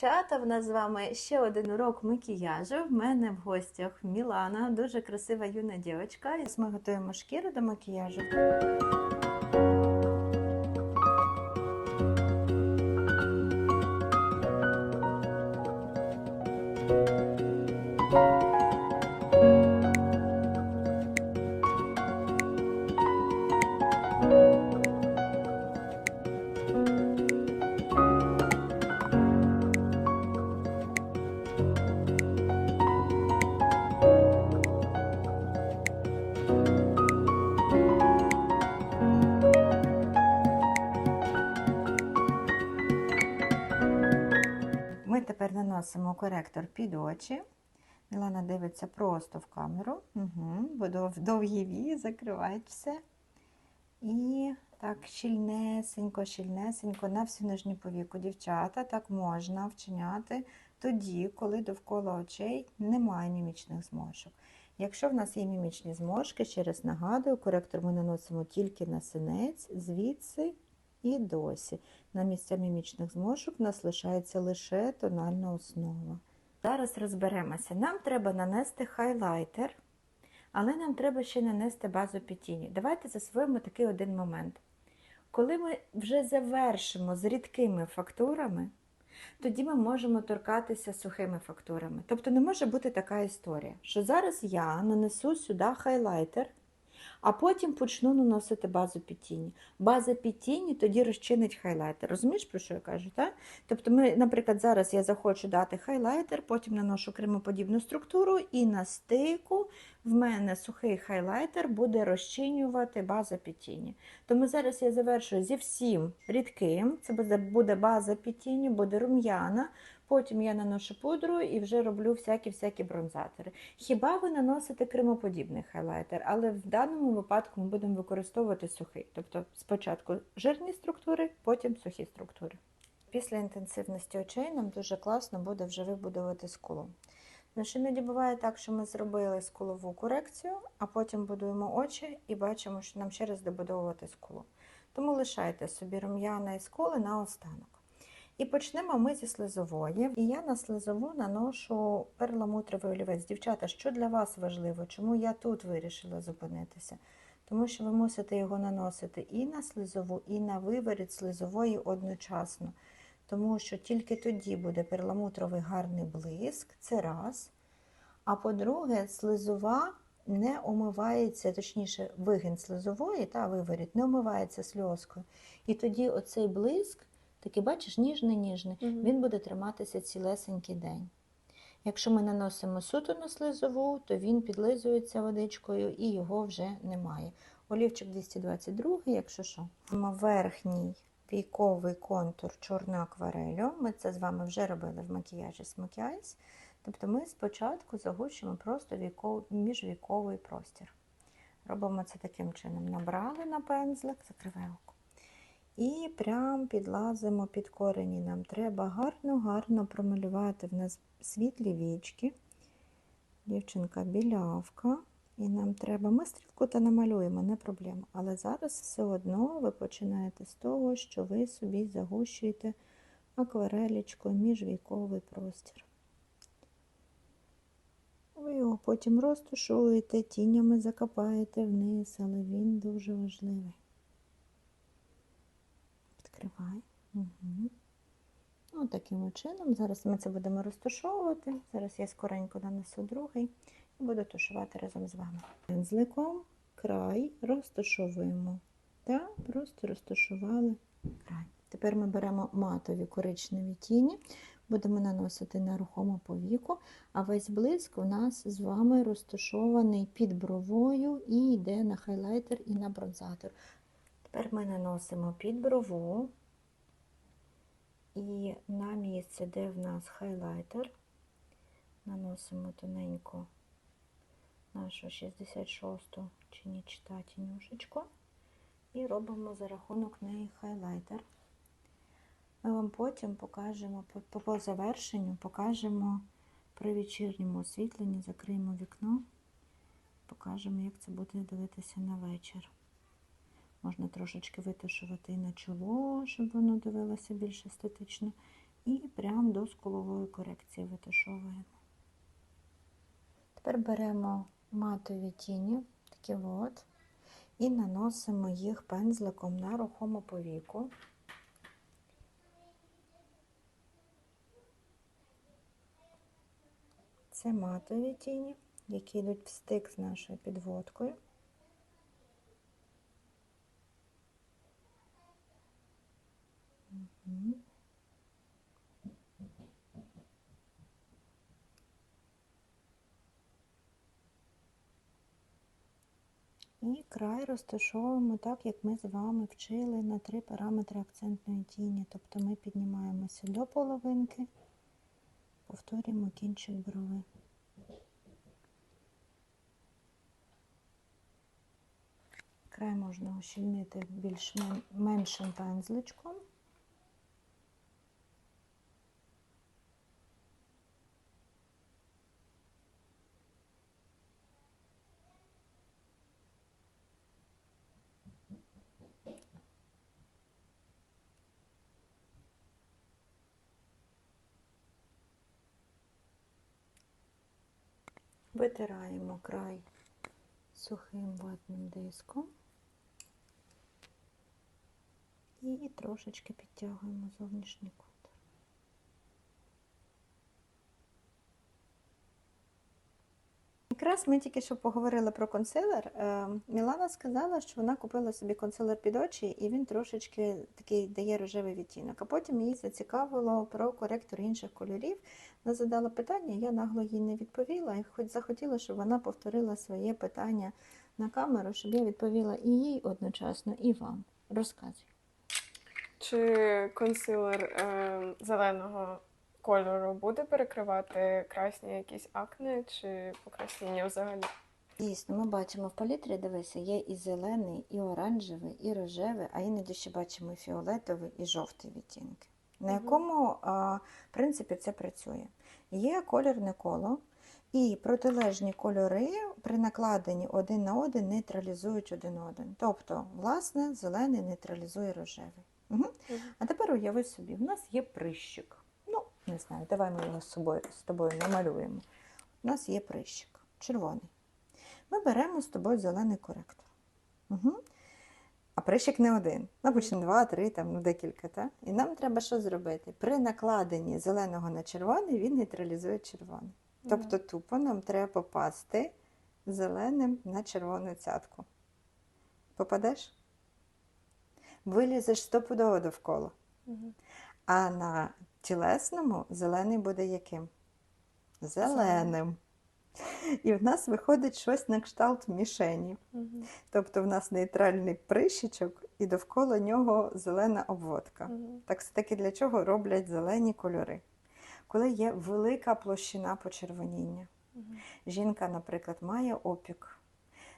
Чата, в нас з вами ще один урок макіяжу. В мене в гостях Мілана, дуже красива юна дівчинка. Ми готуємо шкіру до макіяжу. Наносимо коректор під очі. Мілана дивиться просто в камеру. Угу. Бо довгі вії закривають все. І так щільнесенько, щільнесенько на всю нижню повіку. Дівчата, так можна вчиняти тоді, коли довкола очей немає мімічних зморшок. Якщо в нас є мімічні зморшки, ще раз нагадую, коректор ми наносимо тільки на синець, звідси і досі. На місця мімічних зморшок нас лишається лише тональна основа. Зараз розберемося. Нам треба нанести хайлайтер, але нам треба ще нанести базу під. Давайте засвоїмо такий один момент. Коли ми вже завершимо з рідкими фактурами, тоді ми можемо торкатися сухими фактурами. Тобто не може бути така історія, що зараз я нанесу сюди хайлайтер, а потім почну наносити базу під тіні. База під тіні тоді розчинить хайлайтер. Розумієш, про що я кажу? Так? Тобто, ми, наприклад, зараз я захочу дати хайлайтер, потім наношу кремоподібну структуру, і на стику в мене сухий хайлайтер буде розчинювати база під тіні. Тому зараз я завершую зі всім рідким. Це буде- база під тіні, буде рум'яна. Потім я наношу пудру і вже роблю всякі-всякі бронзатори. Хіба ви наносите кремоподібний хайлайтер, але в даному випадку ми будемо використовувати сухий. Тобто спочатку жирні структури, потім сухі структури. Після інтенсивності очей нам дуже класно буде вже вибудувати скулу. Ну, іноді буває так, що ми зробили скулову корекцію, а потім будуємо очі і бачимо, що нам ще раз добудовувати скулу. Тому лишайте собі рум'яна і скули на останок. І почнемо ми зі слизової. І я на слизову наношу перламутровий олівець. Дівчата, що для вас важливо? Чому я тут вирішила зупинитися? Тому що ви мусите його наносити і на слизову, і на виворіт слизової одночасно. Тому що тільки тоді буде перламутровий гарний блиск, це раз. А по-друге, слизова не омивається, точніше, вигін слизової та виворіт не омивається сльозкою. І тоді оцей блиск, такий, бачиш, ніжний-ніжний, Мгм. він буде триматися цілесенький день. Якщо ми наносимо суто на слизову, то він підлизується водичкою і його вже немає. Олівчик 222, якщо що. Верхній війковий контур чорною акварелью. Ми це з вами вже робили в макіяжі Smoky Eyes. Тобто ми спочатку загущуємо просто віков... міжвіковий простір. Робимо це таким чином. Набрали на пензлик, закривай око. І прям підлазимо під корені. Нам треба гарно-гарно промалювати в нас світлі вічки. Дівчинка білявка. І нам треба, ми стрілку та намалюємо, не проблема. Але зараз все одно ви починаєте з того, що ви собі загущуєте акварелічкою міжвійковий простір. Ви його потім розтушуєте, тінями закопаєте вниз, але він дуже важливий. Відкривай. Угу. Ну, таким чином. Зараз ми це будемо розташовувати. Зараз я скоренько нанесу другий і буду тушувати разом з вами. Пензликом край розташовуємо. Та просто розташували край. Тепер ми беремо матові коричневі тіні, будемо наносити на рухому повіку, а весь блиск у нас з вами розташований під бровою і йде на хайлайтер і на бронзатор. Тепер ми наносимо під брову і на місце, де в нас хайлайтер, наносимо тоненько нашу 66-ту чи не тінюшечку і робимо за рахунок неї хайлайтер. Ми вам потім покажемо, по, по, по завершенню покажемо при вечірньому освітленні, закриємо вікно, покажемо, як це буде дивитися на вечір. Можна трошечки витушувати і на чоло, щоб воно дивилося більш естетично. І прямо до скулової корекції витушовуємо. Тепер беремо матові тіні, такі от, і наносимо їх пензликом на рухому повіку. Це матові тіні, які йдуть в стик з нашою підводкою. І край розташовуємо так, як ми з вами вчили на три параметри акцентної тіні. Тобто ми піднімаємося до половинки, повторюємо кінчик брови. Край можна ущільнити більш меншим пензличком. Витираємо край сухим ватним диском і трошечки підтягуємо зовнішній контур. Якраз ми тільки що поговорили про консилер. Е, Мілана сказала, що вона купила собі консилер під очі, і він трошечки такий дає рожевий відтінок. А потім її зацікавило про коректор інших кольорів. Вона задала питання, я нагло їй не відповіла, і хоч захотіла, щоб вона повторила своє питання на камеру, щоб я відповіла і їй одночасно, і вам. Розказуй. Чи консилер е, зеленого кольору буде перекривати красні якісь акне чи покраснення взагалі? Дійсно, ми бачимо в палітрі, дивися, є і зелений, і оранжевий, і рожевий, а іноді ще бачимо і фіолетовий, і жовтий відтінки. На якому а, принципі це працює? Є колірне коло, і протилежні кольори при накладенні один на один нейтралізують один один. Тобто, власне, зелений нейтралізує рожевий. Угу. А тепер уяви собі, в нас є прищик. Не знаю, давай ми його з собою з тобою намалюємо. У нас є прищик, червоний. Ми беремо з тобою зелений коректор. Угу. А прищик не один. Допустим, два, три, там, ну, декілька. Та? І нам треба що зробити? При накладенні зеленого на червоний він нейтралізує червоний. Тобто тупо нам треба попасти зеленим на червону цятку. Попадеш? Вилізеш стопудово довкола. Мгм. А на тілесному зелений буде яким? Зеленим. І в нас виходить щось на кшталт мішені. Мгм. Тобто в нас нейтральний прищичок і довкола нього зелена обводка. Мгм. Так все-таки для чого роблять зелені кольори? Коли є велика площина почервоніння. Мгм. Жінка, наприклад, має опік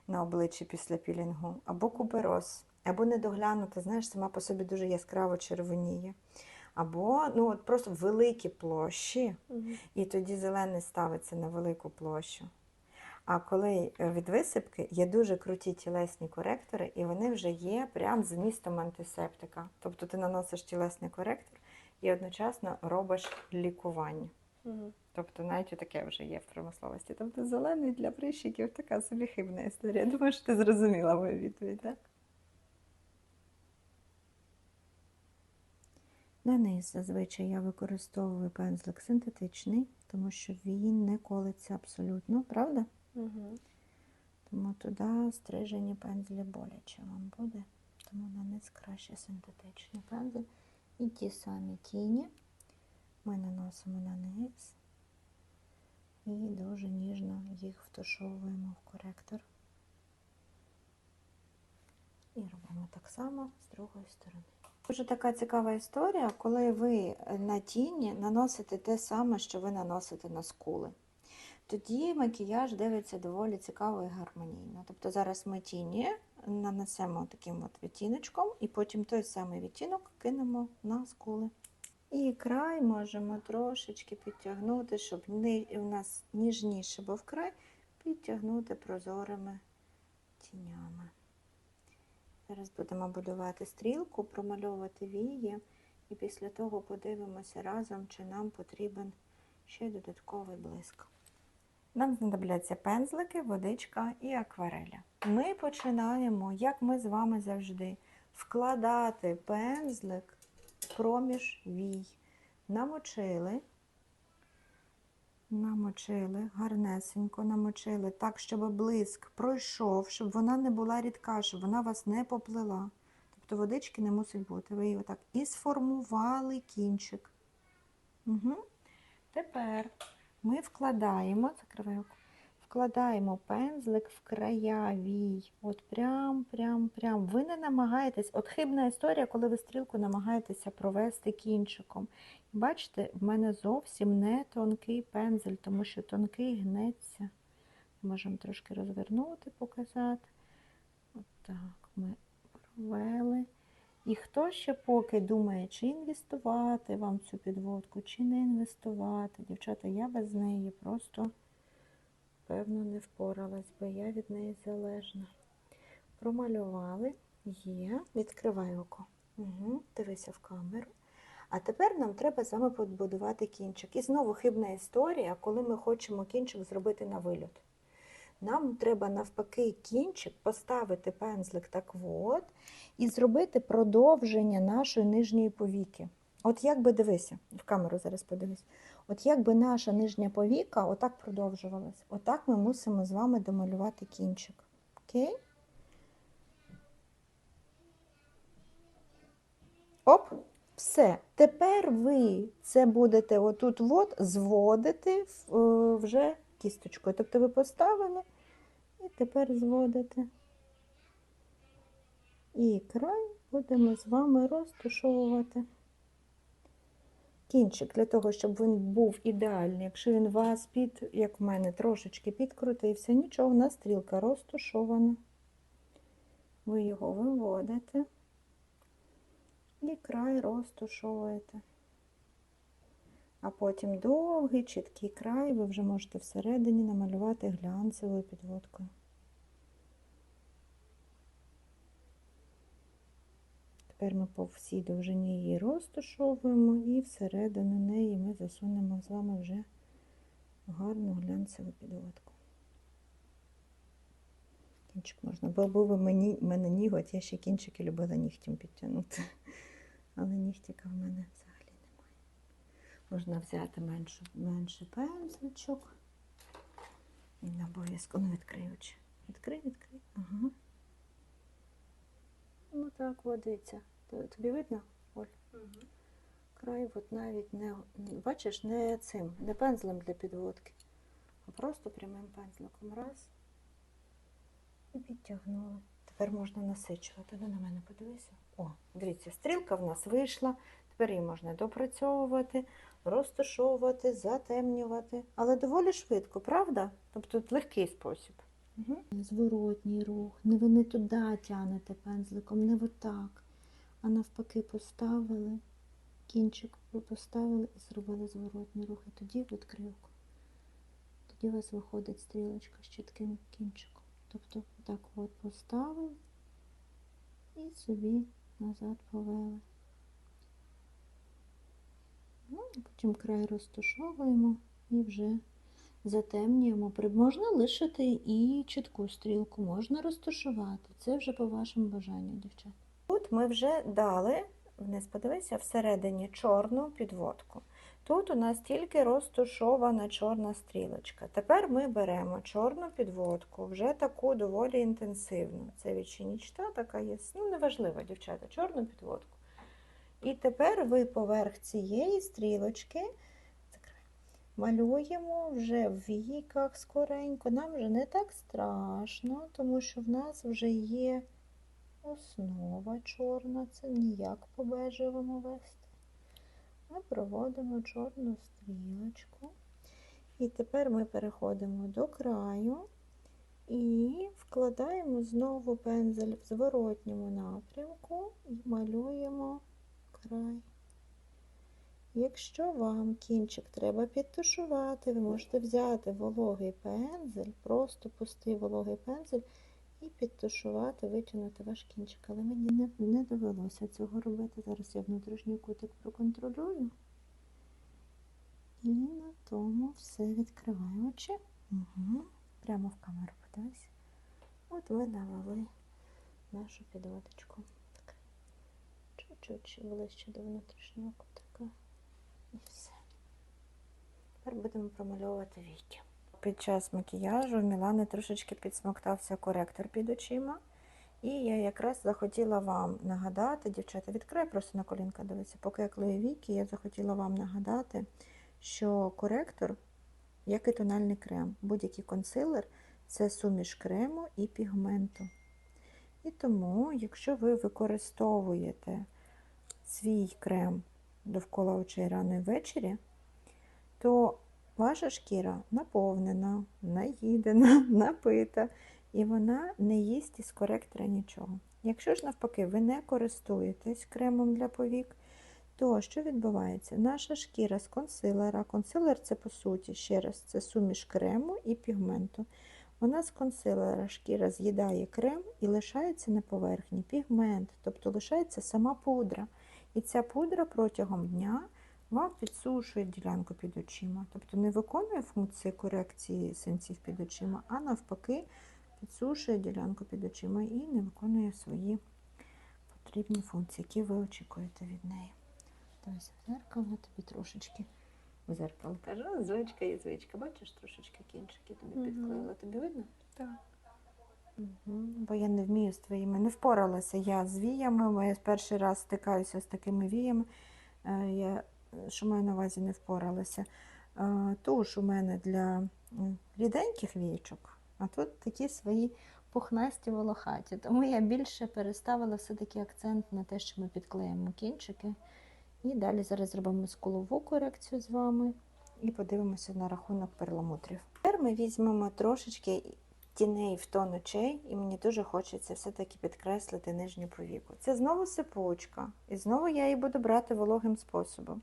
на обличчі після пілінгу, або купероз, або недоглянута, знаєш, сама по собі дуже яскраво червоніє. Або ну, от просто великі площі, і тоді зелений ставиться на велику площу. А коли е, від висипки є дуже круті тілесні коректори, і вони вже є прям з містом антисептика. Тобто ти наносиш тілесний коректор і одночасно робиш лікування. Мгм. Тобто навіть таке вже є в промисловості. Тобто зелений для прищиків така собі хибна історія. Думаю, що ти зрозуміла мою відповідь, так? На низ зазвичай я використовую пензлик синтетичний, тому що він не колиться абсолютно, правда? Мгм. Тому туди стрижені пензлі боляче вам буде. Тому на низ краще синтетичний пензель. І ті самі тіні ми наносимо на низ і дуже ніжно їх втушовуємо в коректор. І робимо так само з другої сторони. Дуже така цікава історія, коли ви на тіні наносите те саме, що ви наносите на скули. Тоді макіяж дивиться доволі цікаво і гармонійно. Тобто зараз ми тіні нанесемо таким от відтіночком, і потім той самий відтінок кинемо на скули. І край можемо трошечки підтягнути, щоб у нас ніжніше був край, підтягнути прозорими тінями. Зараз будемо будувати стрілку, промальовувати вії і після того подивимося разом, чи нам потрібен ще додатковий блиск. Нам знадобляться пензлики, водичка і аквареля. Ми починаємо, як ми з вами завжди, вкладати пензлик проміж вій. Намочили, намочили, гарнесенько намочили, так, щоб блиск пройшов, щоб вона не була рідка, щоб вона вас не поплила. Тобто водички не мусить бути. Ви її отак і сформували кінчик. Угу. Тепер ми вкладаємо, закриваю, вкладаємо пензлик в края вій. От прям, прям, прям. Ви не намагаєтесь, от хибна історія, коли ви стрілку намагаєтеся провести кінчиком. Бачите, в мене зовсім не тонкий пензель, тому що тонкий гнеться. Можемо трошки розвернути, показати. От так ми провели. І хто ще поки думає, чи інвестувати вам цю підводку, чи не інвестувати. Дівчата, я без неї просто, певно, не впоралась, бо я від неї залежна. Промалювали, є, відкривай око. Угу. Дивися в камеру. А тепер нам треба вами побудувати кінчик. І знову хибна історія, коли ми хочемо кінчик зробити на вильот. Нам треба навпаки кінчик поставити пензлик так от, і зробити продовження нашої нижньої повіки. От як би дивися, в камеру зараз подивись. От як би наша нижня повіка отак продовжувалась. Отак ми мусимо з вами домалювати кінчик. Окей? Оп, все. Тепер ви це будете отут от зводити е, вже кісточкою. Тобто ви поставили і тепер зводите. І край будемо з вами розташовувати. Кінчик для того, щоб він був ідеальний. Якщо він вас під, як в мене, трошечки підкрутився, нічого, у нас стрілка розташована. Ви його виводите і край розташовуєте. А потім довгий, чіткий край ви вже можете всередині намалювати глянцевою підводкою. Тепер ми по всій довжині її розташовуємо і всередину неї ми засунемо з вами вже гарну глянцеву підводку. Кінчик можна, бо був мені, мене ніготь, я ще кінчики любила нігтем підтягнути. Але нігтика в мене взагалі немає. Можна взяти меншу, менший пензличок. І обов'язково ну, відкрий. Відкрий, відкрий. Ага. Так, водиться. Тобі видно? Оль? Край от навіть не, не- бачиш, не цим, не пензлем для підводки, а просто прямим пензликом. Раз. І підтягнули. Тепер можна насичувати. Ну, на мене подивися. О, дивіться, стрілка в нас вийшла. Тепер її можна допрацьовувати, розташовувати, затемнювати. Але доволі швидко, правда? Тобто тут легкий спосіб. Угу. Зворотній рух. Не ви не туди тянете пензликом, не отак. А навпаки поставили, кінчик поставили і зробили зворотній рух. Тоді відкривку. Тоді у вас виходить стрілочка з чітким кінчиком. Тобто так от поставили і собі назад повели. Ну, потім край розташовуємо і вже затемнюємо. Можна лишити і чітку стрілку, можна розташувати. Це вже по вашому бажанню, дівчата. Тут ми вже дали, вниз подивися, всередині чорну підводку. Тут у нас тільки розташована чорна стрілочка. Тепер ми беремо чорну підводку, вже таку доволі інтенсивну. Це відчинічта така є. Ну, неважливо, дівчата, чорну підводку. І тепер ви поверх цієї стрілочки малюємо вже в віках скоренько. Нам вже не так страшно, тому що в нас вже є основа чорна, це ніяк по бежевому вести. Ми проводимо чорну стрілочку. І тепер ми переходимо до краю і вкладаємо знову пензель в зворотньому напрямку і малюємо край. Якщо вам кінчик треба підтушувати, ви можете взяти вологий пензель, просто пустий вологий пензель і підтушувати, витягнути ваш кінчик. Але мені не, не довелося цього робити. Зараз я внутрішній кутик проконтролюю. І на тому все відкриваю очі. Угу. Прямо в камеру подивись. От ми навели нашу підводочку. Чуть-чуть ближче до внутрішнього кутика. Все. Тепер будемо промальовувати віки. Під час макіяжу в Мілани трошечки підсмоктався коректор під очима. І я якраз захотіла вам нагадати, дівчата, відкрию просто на колінка дивиться, поки я клею віки, я захотіла вам нагадати, що коректор, як і тональний крем, будь-який консилер це суміш крему і пігменту. І тому, якщо ви використовуєте свій крем довкола очей рано ввечері, то ваша шкіра наповнена, наїдена, напита, і вона не їсть із коректора нічого. Якщо ж навпаки ви не користуєтесь кремом для повік, то що відбувається? Наша шкіра з консилера. Консилер це по суті, ще раз, це суміш крему і пігменту. Вона з консилера шкіра з'їдає крем і лишається на поверхні пігмент, тобто лишається сама пудра. І ця пудра протягом дня вам підсушує ділянку під очима. Тобто не виконує функції корекції синців під очима, а навпаки підсушує ділянку під очима і не виконує свої потрібні функції, які ви очікуєте від неї. В зеркало тобі трошечки. В зеркало кажу, звичка і звичка. Бачиш, трошечки кінчики тобі підклеїла. Тобі видно? Так. Бо я не вмію з твоїми, не впоралася я з віями, я перший раз стикаюся з такими віями. Е, Я, що маю на увазі, не впоралася. Е, Туш у мене для ріденьких вієчок, а тут такі свої пухнасті волохаті. Тому я більше переставила все-таки акцент на те, що ми підклеїмо кінчики. І далі зараз зробимо скулову корекцію з вами і подивимося на рахунок перламутрів. Тепер ми візьмемо трошечки тіней в тон очей, і мені дуже хочеться все-таки підкреслити нижню повіку. Це знову сипучка, і знову я її буду брати вологим способом.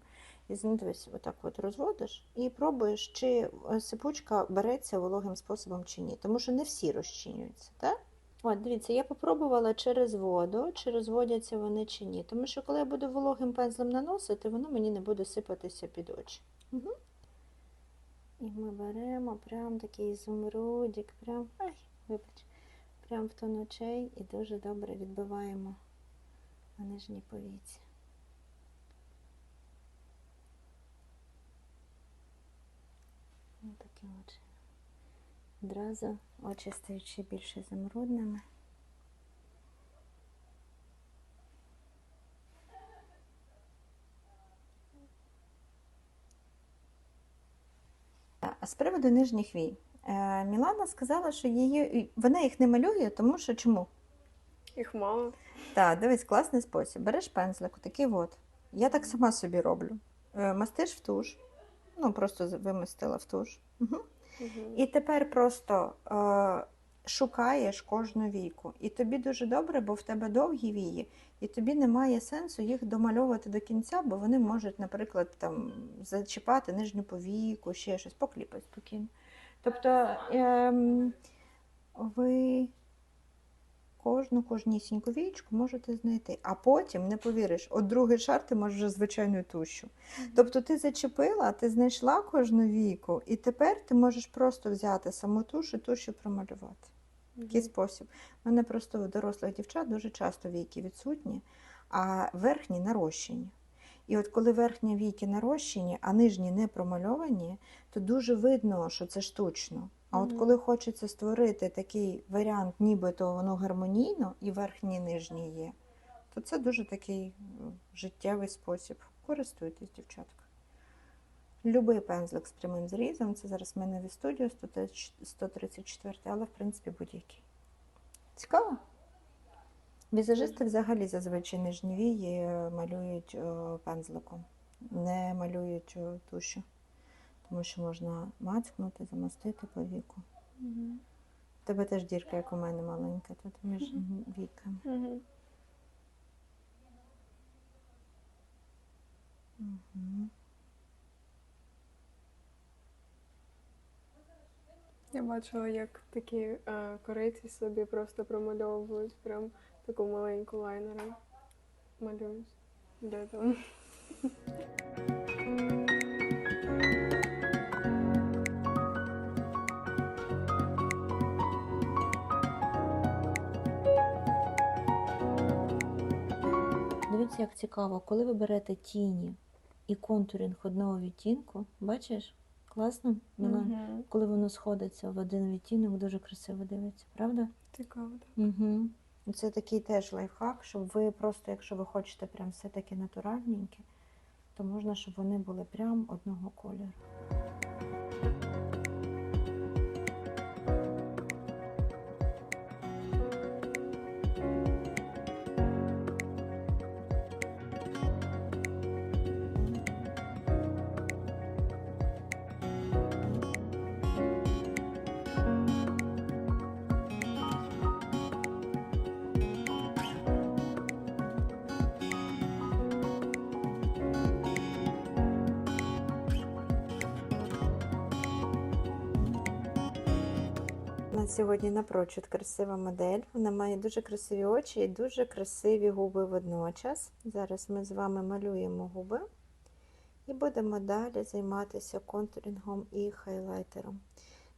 І дивись, отак от розводиш і пробуєш, чи е, сипучка береться вологим способом чи ні. Тому що не всі розчинюються, так? От, дивіться, я попробувала через воду, чи розводяться вони чи ні. Тому що коли я буду вологим пензлем наносити, воно мені не буде сипатися під очі. Угу. І ми беремо прям такий зумрудик, прям, ай, вибач, прям в тон очей і дуже добре відбиваємо на нижній повіці. Ось такі очі. Одразу очі стають ще більше замрудними. З приводу нижніх вій. Е, Мілана сказала, що її, вона їх не малює, тому що чому? Їх мало. Так, дивись, класний спосіб. Береш пензлик, такий от. Я так сама собі роблю. Е, Мастиш в туш, ну просто вимастила в туш. Угу. Угу. І тепер просто е, шукаєш кожну війку. І тобі дуже добре, бо в тебе довгі вії, і тобі немає сенсу їх домальовувати до кінця, бо вони можуть, наприклад, там зачіпати нижню повіку, ще щось, покліпай спокійно. Тобто ем, ви кожну кожнісіньку вієчку можете знайти, а потім, не повіриш, от другий шар ти можеш вже звичайною тушю. Тобто ти зачепила, ти знайшла кожну війку, і тепер ти можеш просто взяти саму туш і тушу промалювати. Такий спосіб. У мене просто у дорослих дівчат дуже часто війки відсутні, а верхні нарощені. І от коли верхні війки нарощені, а нижні не промальовані, то дуже видно, що це штучно. А от коли хочеться створити такий варіант, нібито воно гармонійно і верхні і нижні є, то це дуже такий життєвий спосіб. Користуйтесь, дівчатка. Любий пензлик з прямим зрізом, це зараз в мене в студіо 134, але в принципі будь-який. Цікаво? Візажисти взагалі зазвичай нижні вії е, малюють е, пензликом, не малюють е, тушу, тому що можна мацькнути, замостити по віку. Угу. Тебе теж дірка, як у мене маленька, тут між віками. Угу. Угу. Я бачила, як такі е, корейці собі просто промальовують прям таку маленьку лайнером. Малюють. Де там? Дивіться, як цікаво, коли ви берете тіні і контуринг одного відтінку, бачиш? Класно, Мілан? Мгм. Коли воно сходиться в один відтінок, дуже красиво дивиться, правда? Цікаво, так. Угу. Це такий теж лайфхак, щоб ви просто, якщо ви хочете прям все таке натуральненьке, то можна, щоб вони були прям одного кольору. Сьогодні напрочуд красива модель. Вона має дуже красиві очі і дуже красиві губи водночас. Зараз ми з вами малюємо губи і будемо далі займатися контурінгом і хайлайтером.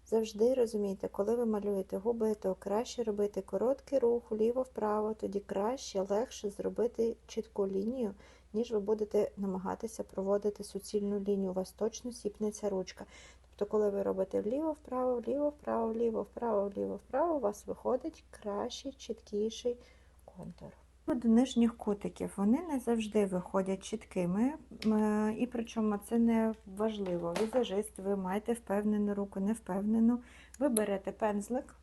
Завжди розумійте, коли ви малюєте губи, то краще робити короткий рух вліво-вправо, тоді краще, легше зробити чітку лінію, ніж ви будете намагатися проводити суцільну лінію. У вас точно сіпнеться ручка. Тобто, коли ви робите вліво-вправо, вліво-вправо, вліво-вправо, вліво-вправо, у вас виходить кращий, чіткіший контур. До нижніх кутиків вони не завжди виходять чіткими, і причому це не важливо. Візажист, ви маєте впевнену руку, не впевнену. Ви берете пензлик,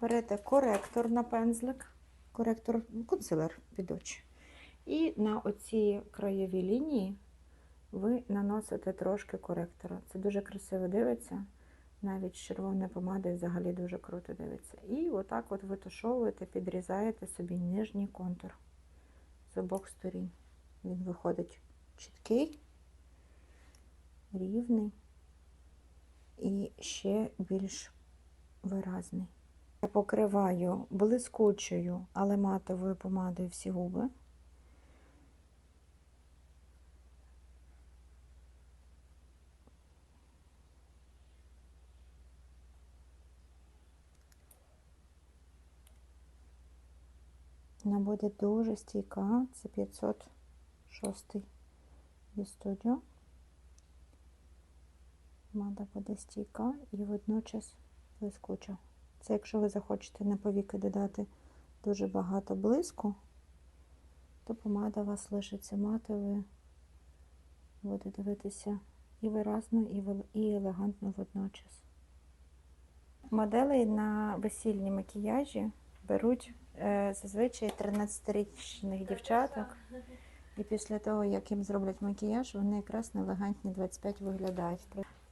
берете коректор на пензлик, коректор, консилер під очі. І на оці краєві лінії ви наносите трошки коректора. Це дуже красиво дивиться. Навіть з червоною взагалі дуже круто дивиться. І отак от витушовуєте, підрізаєте собі нижній контур з обох сторін. Він виходить чіткий, рівний і ще більш виразний. Я покриваю блискучою, але матовою помадою всі губи. Вона буде дуже стійка. Це 506 від студіо. Мада буде стійка і водночас блискуча. Це якщо ви захочете на повіки додати дуже багато блиску, то помада у вас лишиться матовою, буде дивитися і виразно, і, елегантно водночас. Моделей на весільні макіяжі беруть зазвичай 13-річних дівчаток. І після того, як їм зроблять макіяж, вони якраз на елегантні 25 виглядають.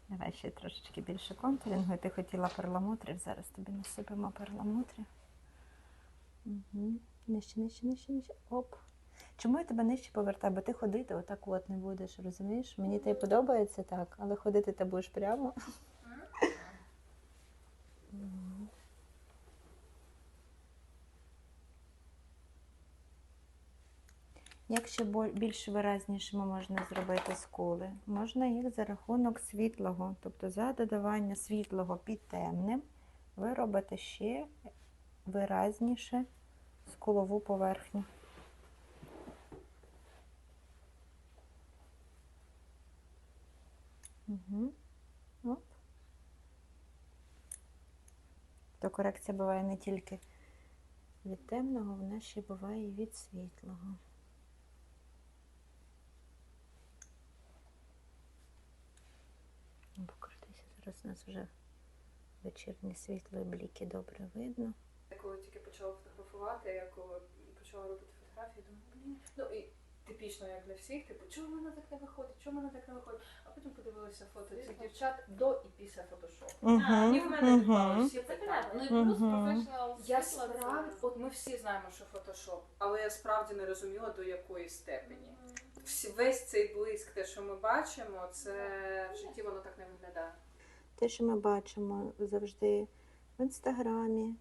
Давай ще трошечки більше контурінгу. Ти хотіла перламутрів, зараз тобі насипемо перламутрів. Угу. Нижче, нижче, нижче, нижче. Оп. Чому я тебе нижче повертаю? Бо ти ходити отак от не будеш, розумієш? Мені й подобається так, але ходити ти будеш прямо. Як ще бо- більш виразнішими можна зробити скули? Можна їх за рахунок світлого, тобто за додавання світлого під темним, ви робите ще виразніше скулову поверхню. Угу. Оп. То корекція буває не тільки від темного, вона ще буває і від світлого. Зараз у нас вже вечірнє світло і бліки добре видно. Я коли тільки почала фотографувати, я коли почала робити фотографії, думаю, блін, ну і типічно як для всіх, типу, чому в мене так не виходить, чому в мене так не виходить. А потім подивилася фото цих дівчат до і після фотошопу. Угу, І в мене відпали всі Це понятно. Ну і плюс Мгм. професіонал Я світла це- справді, от ми всі знаємо, що фотошоп, але я справді не розуміла до якої степені. Всі- Весь цей блиск, те, що ми бачимо, це в житті воно так не виглядає. Те, що ми бачимо завжди в інстаграмі,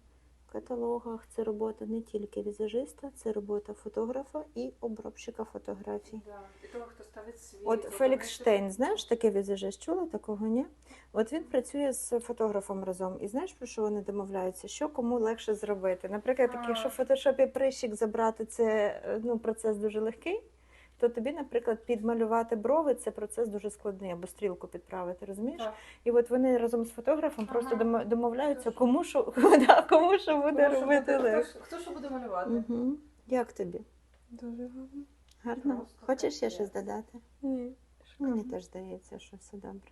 в каталогах, це робота не тільки візажиста, це робота фотографа і обробщика фотографій. Да. І того, хто ставить світ. От Фелікс Штейн, знаєш такий візажист? Чула такого, ні? От він працює з фотографом разом. І знаєш, про що вони домовляються? Що кому легше зробити? Наприклад, якщо в фотошопі прищик забрати, це е, ну, процес дуже легкий, то тобі, наприклад, підмалювати брови це процес дуже складний, або стрілку підправити, розумієш? Так. І от вони разом з фотографом Ага. просто домовляються, Хто кому що, да, кому що буде Тому робити буде-. Хто, хто що буде малювати? Угу. Як тобі? Дуже гарно. Гарно? Просто Хочеш ще щось додати? Ні. Мені теж здається, що все добре.